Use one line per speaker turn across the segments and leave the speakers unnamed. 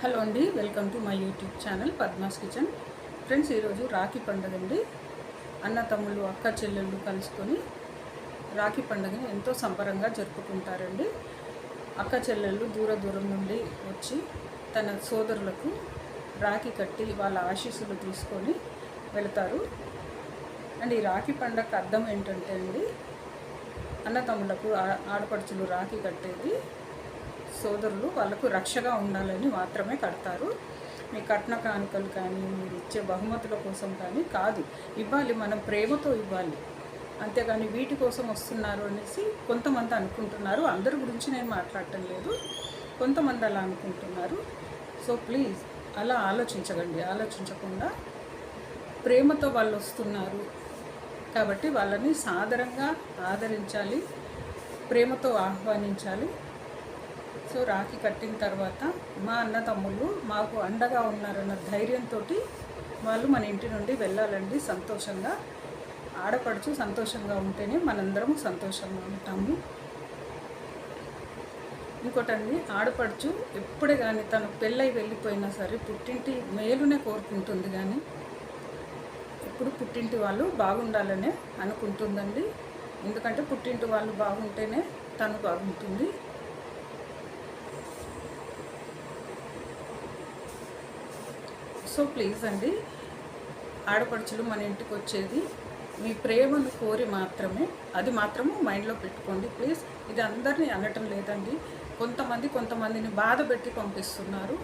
Hello అండి welcome to my YouTube channel Padma's kitchen. Friends ఈరోజు రాఖీ పండుగ అండి. అన్న తమ్ముళ్ళు అక్క చెల్లెళ్ళు కలుసుకొని రాఖీ పండుగని ఎంతో సంబరంగా జరుపుకుంటారండి. అక్క చెల్లెళ్ళు దూర దూరం నుండి వచ్చి తన సోదరులకు రాఖీ కట్టి వాళ్ళ ఆశీస్సులు తీసుకొని వెళతారు. అండ్ ఈ రాఖీ పండగ అర్థం ఏంటంటే అండి అన్నతమ్ములకు ఆడపడుచులు రాఖీ కట్టేది సోదరులు వాళ్ళకు రక్షగా ఉండాలని మాత్రమే కడతారు. మీ కట్న కానుకలు కానీ మీరు ఇచ్చే బహుమతుల కోసం కానీ కాదు. ఇవ్వాలి మనం ప్రేమతో ఇవ్వాలి. అంతేగాని వీటి కోసం వస్తున్నారు అనేసి కొంతమంది అనుకుంటున్నారు. అందరి గురించి నేను మాట్లాడటం లేదు. కొంతమంది అలా అనుకుంటున్నారు. సో ప్లీజ్ అలా ఆలోచించకండి. ఆలోచించకుండా ప్రేమతో వాళ్ళు వస్తున్నారు కాబట్టి వాళ్ళని సాదరంగా ఆదరించాలి ప్రేమతో ఆహ్వానించాలి. సో రాఖీ కట్టిన తర్వాత మా అన్న తమ్ముళ్ళు మాకు అండగా ఉన్నారన్న ధైర్యంతో వాళ్ళు మన ఇంటి నుండి వెళ్ళాలండి సంతోషంగా. ఆడపడుచు సంతోషంగా ఉంటేనే మనందరం సంతోషంగా ఉంటాము. ఇంకోటండి ఆడపడుచు ఎప్పుడే కానీ తను పెళ్ళై వెళ్ళిపోయినా సరే పుట్టింటి మేలునే కోరుకుంటుంది కానీ ఎప్పుడు పుట్టింటి వాళ్ళు బాగుండాలనే అనుకుంటుందండి. ఎందుకంటే పుట్టింటి వాళ్ళు బాగుంటేనే తను బాగుంటుంది. సో ప్లీజ్ అండి ఆడపడుచులు మన ఇంటికి వచ్చేది. మీ ప్రేమను కోరి మాత్రమే అది మాత్రము మైండ్లో పెట్టుకోండి ప్లీజ్. ఇది అందరినీ అనటం లేదండి. కొంతమంది కొంతమందిని బాధ పెట్టి పంపిస్తున్నారు.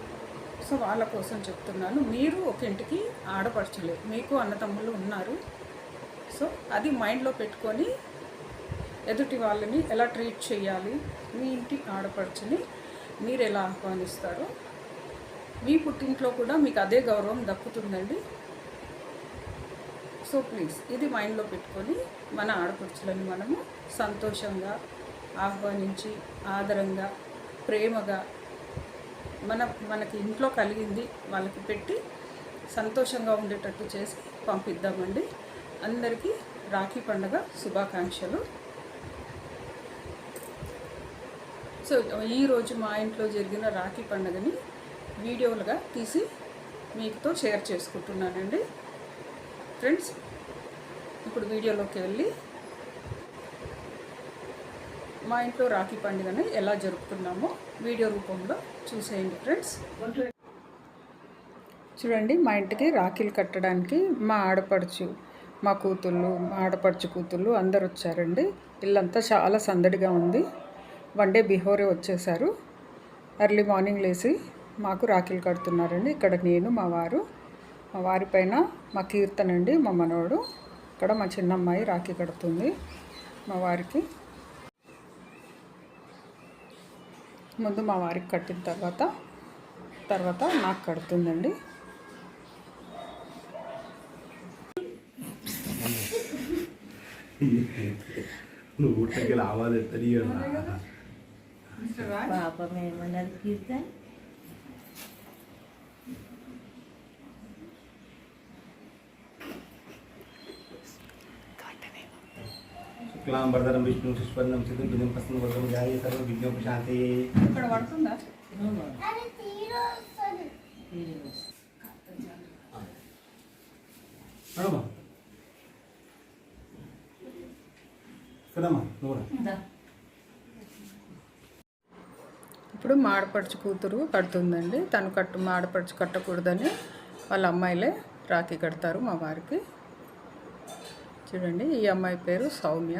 సో వాళ్ళ కోసం చెప్తున్నాను. మీరు ఒక ఇంటికి ఆడపడుచులే మీకు అన్నతమ్ముళ్ళు ఉన్నారు. సో అది మైండ్లో పెట్టుకొని ఎదుటి వాళ్ళని ఎలా ట్రీట్ చేయాలి? మీ ఇంటి ఆడపడుచుని మీరు ఎలా ఆహ్వానిస్తారో మీ పుట్టింట్లో కూడా మీకు అదే గౌరవం దక్కుతుందండి. సో ప్లీజ్ ఇది మైండ్లో పెట్టుకొని మన ఆడపడుచులని మనము సంతోషంగా ఆహ్వానించి ఆదరంగా ప్రేమగా మన మనకి ఇంట్లో కలిగింది వాళ్ళకి పెట్టి సంతోషంగా ఉండేటట్టు చేసి పంపిద్దామండి. అందరికీ రాఖీ పండుగ శుభాకాంక్షలు. సో ఈరోజు మా ఇంట్లో జరిగిన రాఖీ పండుగని వీడియోలుగా తీసి మీతో షేర్ చేసుకుంటున్నానండి. ఫ్రెండ్స్ ఇప్పుడు వీడియోలోకి వెళ్ళి మా ఇంట్లో రాఖీ పండుగని ఎలా జరుపుతున్నామో వీడియో రూపంలో చూసేయండి ఫ్రెండ్స్. చూడండి మా ఇంటికి రాఖీలు కట్టడానికి మా ఆడపడుచు మా కూతుళ్ళు మా ఆడపడుచు కూతుళ్ళు అందరు వచ్చారండి. ఇల్లంతా చాలా సందడిగా ఉంది. వన్ డే బిహోరే వచ్చేసారు. ఎర్లీ మార్నింగ్ లేచి మాకు రాఖీలు కడుతున్నారండి. ఇక్కడ నేను మా వారు మా వారి పైన మా కీర్తన్ అండి మా మనవడు. ఇక్కడ మా చిన్నమ్మాయి రాఖీ కడుతుంది మా వారికి. ముందు మా వారికి కట్టిన తర్వాత తర్వాత నాకు కడుతుందండి.
నువ్వు తెలియదు
పాపం ఏమన్నది కీర్తన్?
శుక్లాం వరదరం విష్ణు సుస్వర్ణం సిద్ధం బిజం ప్రసన్న వరదం జాయి సర్వ విజ్ఞం శాంతి
ఇక్కడ పడుతుందా?
నడమా కదమ్మా నువ్వు.
ఇప్పుడు మాడపడుచు కూతురు కడుతుందండి. తను కట్టు మాడపడుచు కట్టకూడదని వాళ్ళ అమ్మాయిలే రాఖీ కడతారు మా వారికి. చూడండి ఈ అమ్మాయి పేరు సౌమ్య.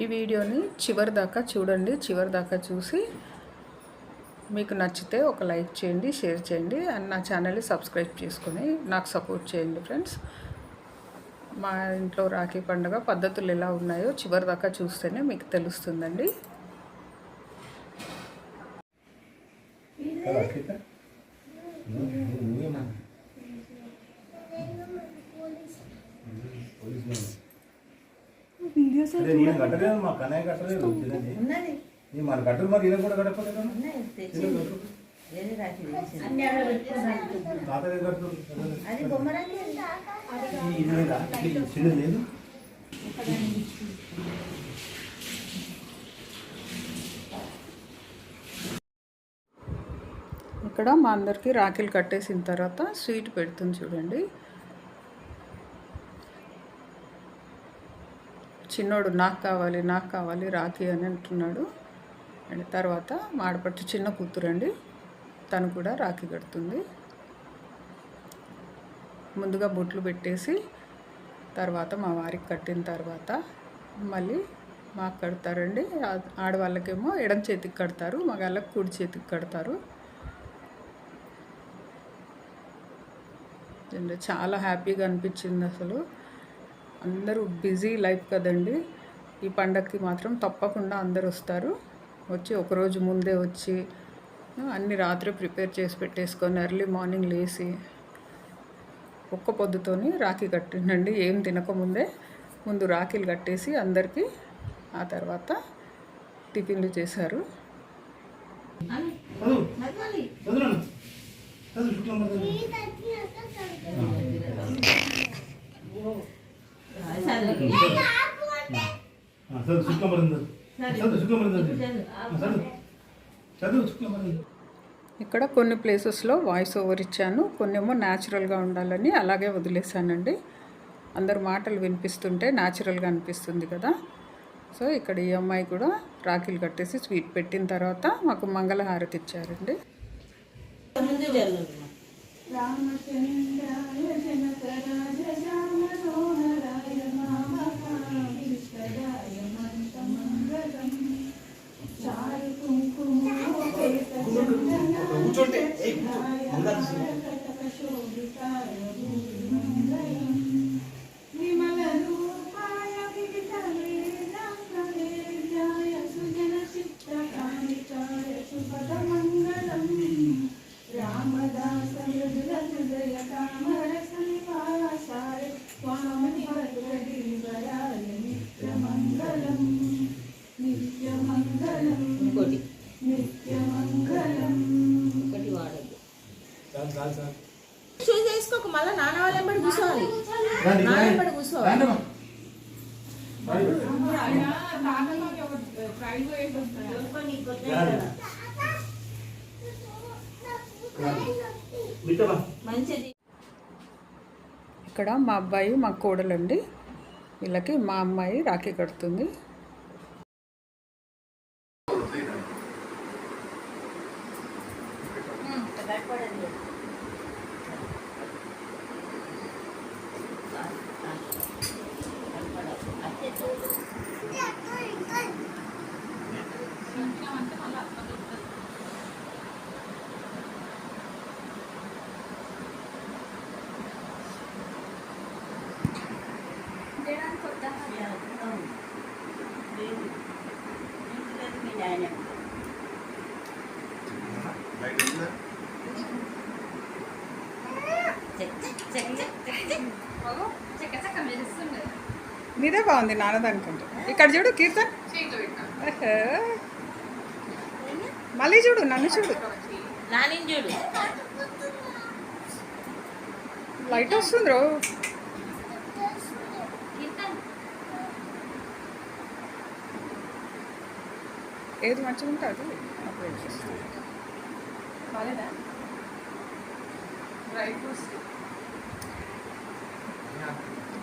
ఈ వీడియోని చివరి దాకా చూడండి చివరి దాకా చూసి మీకు నచ్చితే ఒక లైక్ చేయండి షేర్ చేయండి అండ్ నా ఛానల్ని సబ్స్క్రైబ్ చేసుకొని నాకు సపోర్ట్ చేయండి ఫ్రెండ్స్. మా ఇంట్లో రాఖీ పండుగ పద్ధతులు ఎలా ఉన్నాయో చివరి దాకా చూస్తేనే మీకు తెలుస్తుందండి.
కట్టలేదు కట్టలేదు మన మరి ఇలా కూడా లేదు.
ఇక్కడ మా అందరికీ రాఖీలు కట్టేసిన తర్వాత స్వీట్ పెడుతుంది చూడండి. చిన్నోడు నాకు కావాలి నాకు కావాలి రాఖీ అని అంటున్నాడు. అండ్ తర్వాత మా చిన్న కూతురండి. తను కూడా రాఖీ కడుతుంది. ముందుగా బొట్లు పెట్టేసి తర్వాత మా వారికి కట్టిన తర్వాత మళ్ళీ మాకు కడతారండి. ఆడవాళ్ళకేమో ఎడం చేతికి కడతారు మగాళ్ళకి కుడి చేతికి కడతారు. చాలా హ్యాపీగా అనిపించింది అసలు. అందరూ బిజీ లైఫ్ కదండి. ఈ పండగకి మాత్రం తప్పకుండా అందరు వస్తారు. వచ్చి ఒకరోజు ముందే వచ్చి అన్ని రాత్రి ప్రిపేర్ చేసి పెట్టేసుకొని ఎర్లీ మార్నింగ్ లేచి ఒక్క పొద్దుతోని రాఖీ కట్టిండండి. ఏం తినకముందే ముందు రాఖీలు కట్టేసి అందరికీ ఆ తర్వాత టిఫిన్లు చేశారు.
చదువు. చదువు చదువు చదువు
ఇక్కడ కొన్ని ప్లేసెస్లో వాయిస్ ఓవర్ ఇచ్చాను. కొన్నేమో న్యాచురల్గా ఉండాలని అలాగే వదిలేశానండి. అందరు మాటలు వినిపిస్తుంటే న్యాచురల్గా అనిపిస్తుంది కదా. సో ఇక్కడ ఈ అమ్మాయి కూడా రాఖీలు కట్టేసి స్వీట్ పెట్టిన తర్వాత మాకు మంగళహారతి ఇచ్చారండి.
కూర్చోండి.
ఇక్కడ మా అబ్బాయి మా కోడలండి. వీళ్ళకి మా అమ్మాయి రాఖీ కడుతుంది. నీదే బాగుంది నాన్నదానికంటే ఇక్కడ చూడు కీర్తన్. మళ్ళీ చూడు నన్ను చూడు.
చూడు.
లైట్ వస్తుంది రో ఏది మంచిగా ఉంటే అది చేస్తాను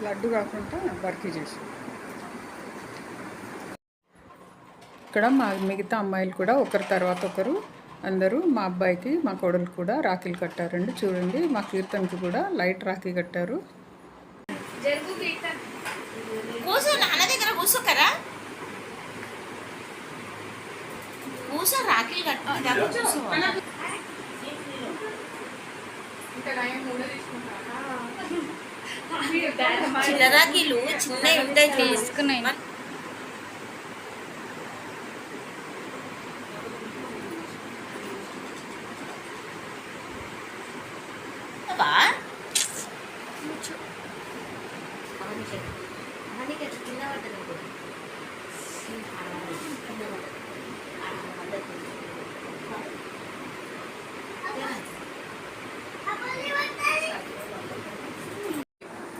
లడ్డు కాకుండా బర్ఫీ చేసి ఇక్కడ మా మిగతా అమ్మాయిలు కూడా ఒకరి తర్వాత ఒకరు అందరూ మా అబ్బాయికి మా కోడలు కూడా రాఖీలు కట్టారండి. చూడండి మా కీర్తన్కి కూడా లైట్ రాఖీ కట్టారు.
రాఖీలు చిల్లరాకీలు చిన్న చిన్నవి ఉంటాయి తీసుకున్నాయి.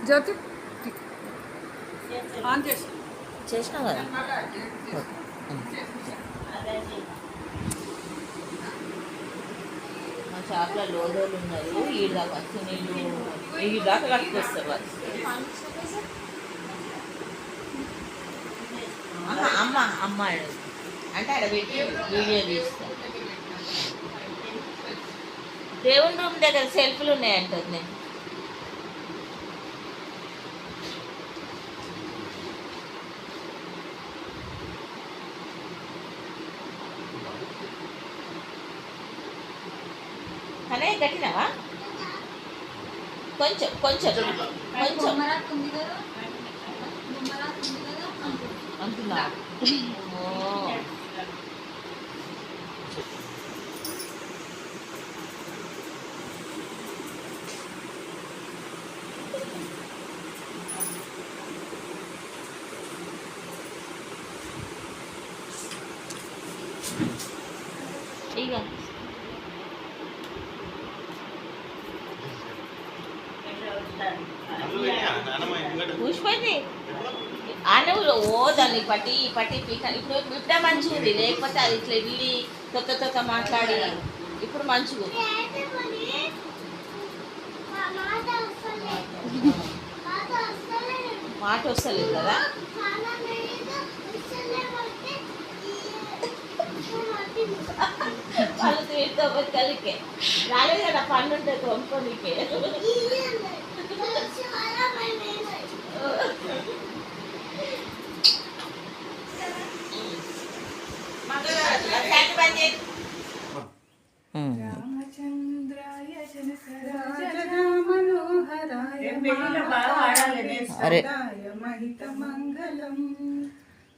జ్యోతి ఆన్ చేసి.
చేసినావు కదా? షాప్లో లోడోలు ఉన్నారు. ఈడు దాకా సునీళ్ళు ఈ దాకా కట్టుకొస్తారు వాళ్ళు. అమ్మ అమ్మ ఆడు. అంటే ఆడ పెట్టి వీడియో తీస్తాను దేవుని రూమ్ దగ్గర సెల్ఫ్లు ఉన్నాయంటుంది నేను కానీ కట్టినావా కొంచెం కొంచెం కొంచెం దాన్ని పట్టి ఈ పట్టి పీక ఇప్పుడు ఇప్పుడు మంచిగా ఉంది లేకపోతే అది ఇట్లా వెళ్ళి కొత్త కొత్త మాట్లాడి ఇప్పుడు మంచిగా ఉంది. మాట వస్తలేదు కదా? వాళ్ళు తీర్థ కలికే. రాలేదు కదా పన్ను ఉంటుంది వంపనికే
రామచంద్రాయ జనకరాజ
మనోహరాయ
అరే.
మహిత మంగళం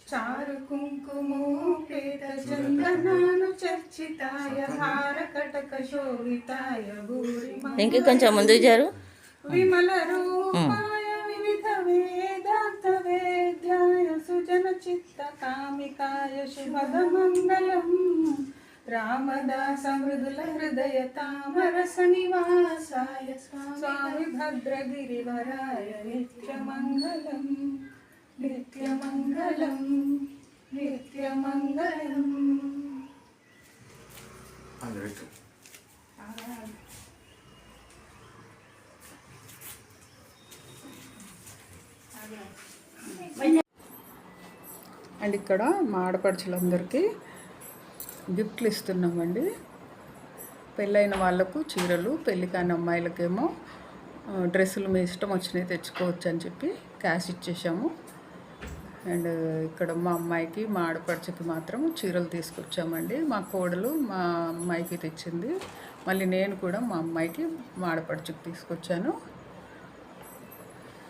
చారు కుంకుమోపేత చందనాను చర్చితాయ హార కటక శోభితాయ భూరి
ఇంక కొంచెం ముందుకు జారు.
విమల రూపాయ వివిధ వేదాంత వేద్యాయ సుజన చిత్త కామికాయ శుభద మంగళం రామదాస మృదుల హృదయ తామరస నివాసాయ స్వామి భద్రగిరివరాయ నిత్యమంగళం నిత్యమంగళం నిత్యమంగళం అండ్ ఇక్కడ మా ఆడపడుచులందరికీ గిఫ్ట్లు ఇస్తున్నామండి. పెళ్ళైన వాళ్ళకు చీరలు పెళ్ళి కాని అమ్మాయిలకేమో డ్రెస్సులు మీ ఇష్టం వచ్చినవి తెచ్చుకోవచ్చు అని చెప్పి క్యాష్ ఇచ్చేసాము అండ్ ఇక్కడ మా అమ్మాయికి మా ఆడపడుచుకి మాత్రం చీరలు తీసుకొచ్చామండి. మా కోడలు మా అమ్మాయికి తెచ్చింది. మళ్ళీ నేను కూడా మా అమ్మాయికి మా ఆడపడుచుకి తీసుకొచ్చాను.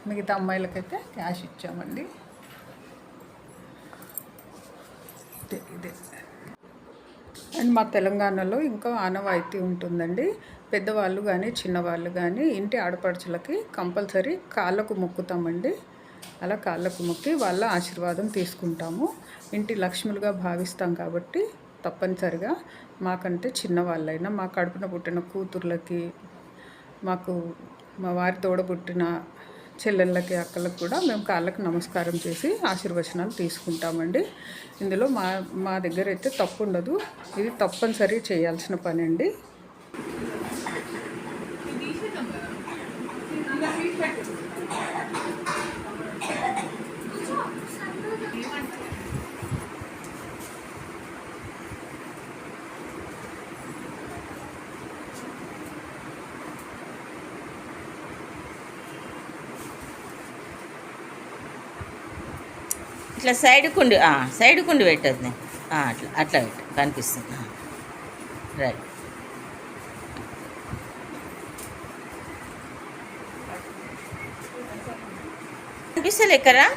మిగతా అమ్మాయిలకైతే క్యాష్ ఇచ్చామండి. ఇదే. అండ్ మా తెలంగాణలో ఇంకా ఆనవాయితీ ఉంటుందండి. పెద్దవాళ్ళు కానీ చిన్నవాళ్ళు కానీ ఇంటి ఆడపడుచులకి కంపల్సరీ కాళ్ళకు మొక్కుతామండి. అలా కాళ్ళకు మొక్కి వాళ్ళ ఆశీర్వాదం తీసుకుంటాము. ఇంటి లక్ష్ములుగా భావిస్తాం కాబట్టి తప్పనిసరిగా మాకంటే చిన్నవాళ్ళైనా మా కడుపున పుట్టిన కూతుర్లకి మాకు మా వారి తోడ పుట్టిన చెల్లెళ్ళకి అక్కలకు కూడా మేము కాళ్ళకి నమస్కారం చేసి ఆశీర్వచనాలు తీసుకుంటామండి. ఇందులో మా మా దగ్గర అయితే తప్పు ఉండదు. ఇది తప్పనిసరి చేయాల్సిన పని అండి.
ఇట్లా సైడ్ కుండి సైడ్ కుండి పెట్టద్దు అట్లా అట్లా పెట్టు కనిపిస్తుంది. రైట్. కనిపిస్తలే ఎక్కరా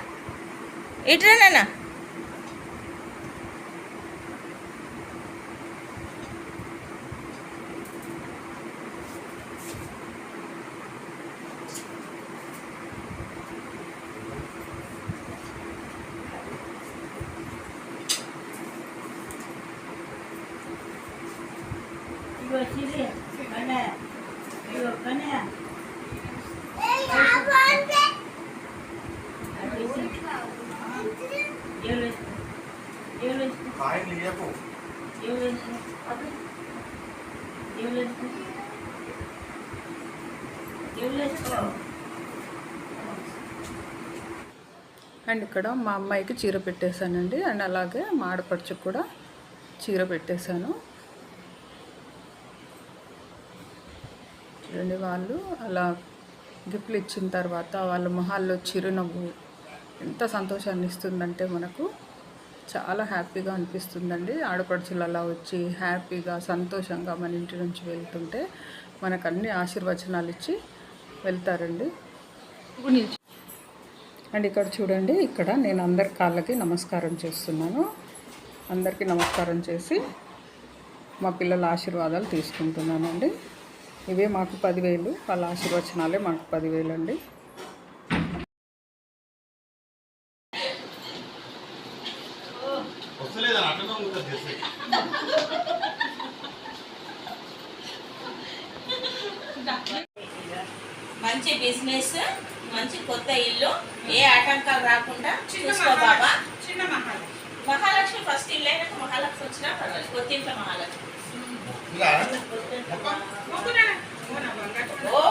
అండ్ ఇక్కడ మా అమ్మాయికి చీర పెట్టేశానండి. అండ్ అలాగే మా ఆడపడుచుకు కూడా చీర పెట్టేశాను. చూడండి వాళ్ళు అలా గిఫ్ట్లు ఇచ్చిన తర్వాత వాళ్ళ మొహాల్లో చిరునవ్వు ఎంత సంతోషాన్ని ఇస్తుందంటే మనకు చాలా హ్యాపీగా అనిపిస్తుందండి. ఆడపడుచులు అలా వచ్చి హ్యాపీగా సంతోషంగా మన ఇంటి నుంచి వెళ్తుంటే మనకు అన్ని ఆశీర్వచనాలు ఇచ్చి వెళ్తారండి. అండ్ ఇక్కడ చూడండి ఇక్కడ నేను అందరి కాళ్ళకి నమస్కారం చేస్తున్నాను. అందరికీ నమస్కారం చేసి మా పిల్లల ఆశీర్వాదాలు తీసుకుంటున్నానండి. ఇవే మాకు పదివేలు వాళ్ళ ఆశీర్వచనాలే మాకు పదివేలు అండి
మంచి బిజినెస్ మంచి కొత్త ఇల్లు. ఏ ఆటంకాలు రాకుండా చూసుకో బాబా.
చిన్న మహాలు
మహాలక్ష్మి ఫస్ట్ ఇల్లు అయినాక మహాలక్ష్మి వచ్చినా పర్వాలేదు. కొత్త ఇంట్లో మహాలక్ష్మి
మొక్కునా? మొన్న బంగారు
ఓ.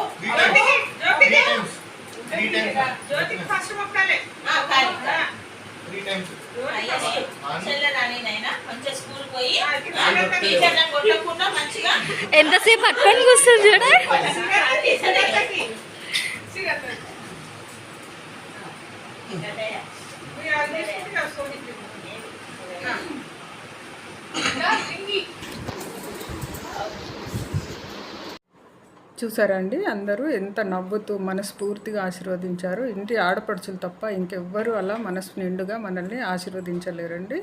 చూసారండి?
చూసారా అండి అందరూ ఎంత నవ్వుతూ మనస్ఫూర్తిగా ఆశీర్వదించారు. ఇంటి ఆడపడుచులు తప్ప ఇంకెవ్వరూ అలా మనసు నిండుగా మనల్ని ఆశీర్వదించలేరండి.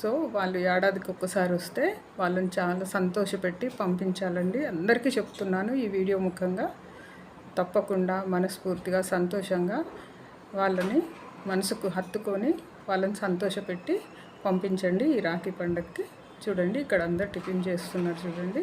సో వాళ్ళు ఏడాదికి ఒక్కసారి వస్తే వాళ్ళని చాలా సంతోషపెట్టి పంపించాలండి. అందరికీ చెప్తున్నాను ఈ వీడియో ముఖంగా. తప్పకుండా మనస్ఫూర్తిగా సంతోషంగా వాళ్ళని మనసుకు హత్తుకొని వాళ్ళని సంతోషపెట్టి పంపించండి ఈ రాఖీ పండగకి చూడండి ఇక్కడ అందరు టిఫిన్ చేస్తున్నారు చూడండి.